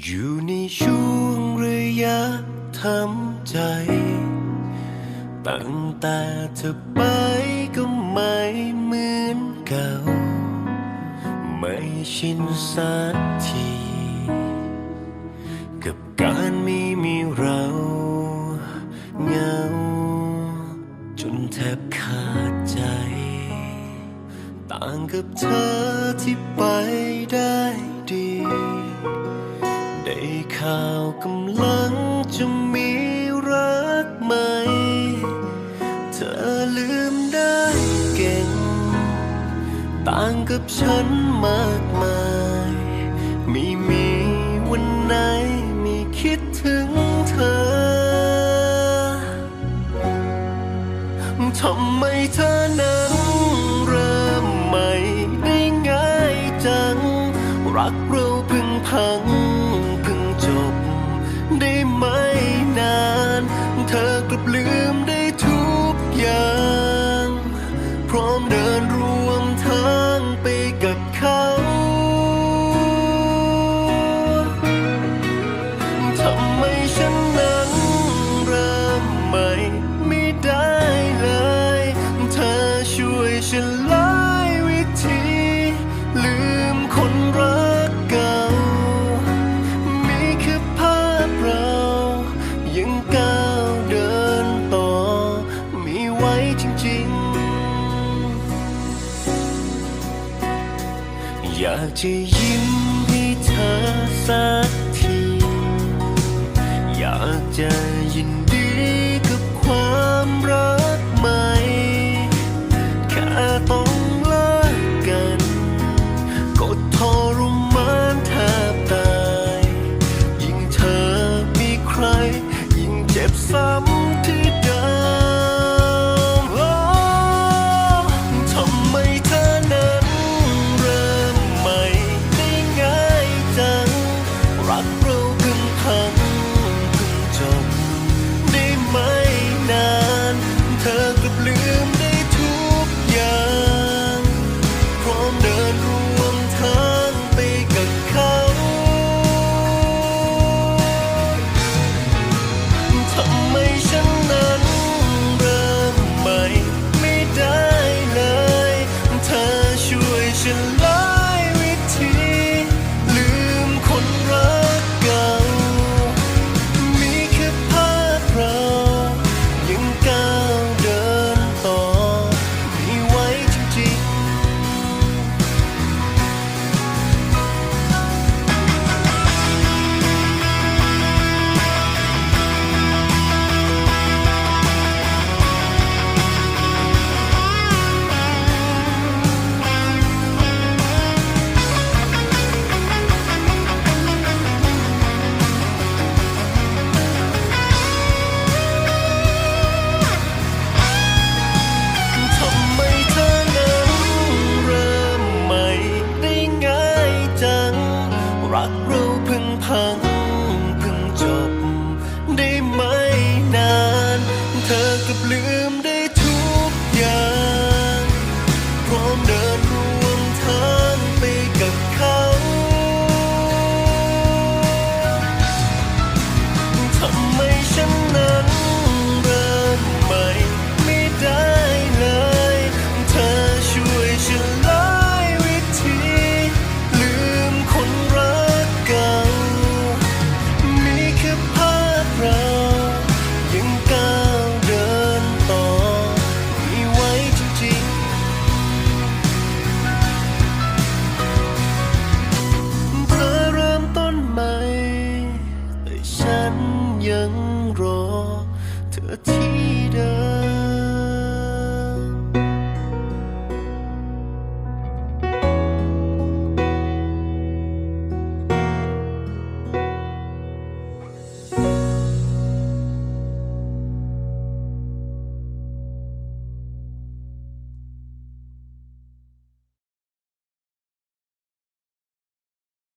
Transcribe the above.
อยู่ในช่วงระยะทำใจ ตั้งแต่เธอไปก็ไม่เหมือนเก่า ไม่ชินสักที กับการไม่มีเราเหงา จนแทบขาดใจ ต่างกับเธอที่ไปได้ดี ข่าวกำลังจะมีรักใหม่ เธอลืมได้เก่ง ต่างกับฉันมากมายไม่มีวันไหนไม่คิดถึงเธอ ทำไมเธอนั้นเริ่มใหม่ได้ง่ายจัง รักเราเพิ่งพัง ยัง พร้อมเดินร่วมทางไปกับเขา จริงๆ อยากจะยิ้มให้เธอสักที อยากจะยินดีกับความรักใหม่แค่ต้องเลิกกัน ก็ทรมานแทบตาย ยิ่งเธอมีใคร ยิ่งเจ็บซ้ำ ยังรอ เธอที่เดิม